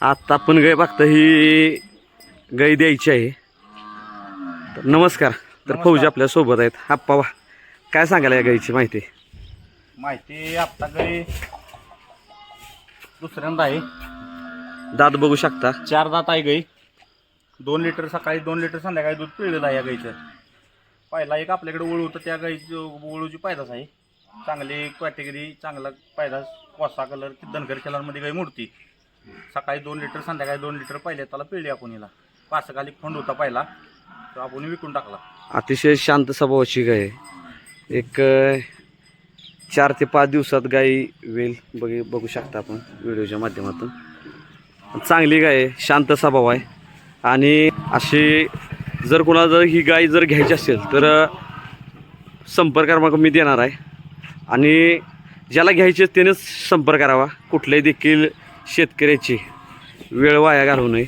आत्ता आपण गाय बघता ही गाय द्यायची आहे. तर नमस्कार. तर फौजी आपल्यासोबत आहेत. आप्पा वा काय सांगायला या गायची माहिती? माहिती आपला गाय दुसऱ्यांदा आहे. दात बघू शकता. चार दात आहे गाई दोन लिटर सकाळी दोन लिटर संध्याकाळी दूध पिळलेलं आहे या गाईचं. पहिला एक आपल्याकडे ओळू होतं त्या गाईची ओळूची पायदास आहे. चांगली कॅटेगरी चांगला पैदास कोसा कलर धनगर खेळांमध्ये काही मूर्ती सकाळी दोन लिटर संध्याकाळी दोन लिटर पहिले त्याला पिळली आपण हिला. पासकाली फंड होता पहिला तो आपण विकून टाकला. अतिशय शांत स्वभावाची गाय आहे. एक चार ते पाच दिवसात गाय वेल बघ बघू शकता आपण व्हिडिओच्या माध्यमातून. चांगली गाय आहे शांत स्वभाव आहे. आणि अशी जर कोणाला जर ही गाय जर घ्यायची असेल तर संपर्क क्रमांक मी देणार आहे. आणि ज्याला घ्यायचे त्यानेच संपर्क करावा. कुठल्याही देखील शेतकऱ्याची वेळ वाया घालवू नये.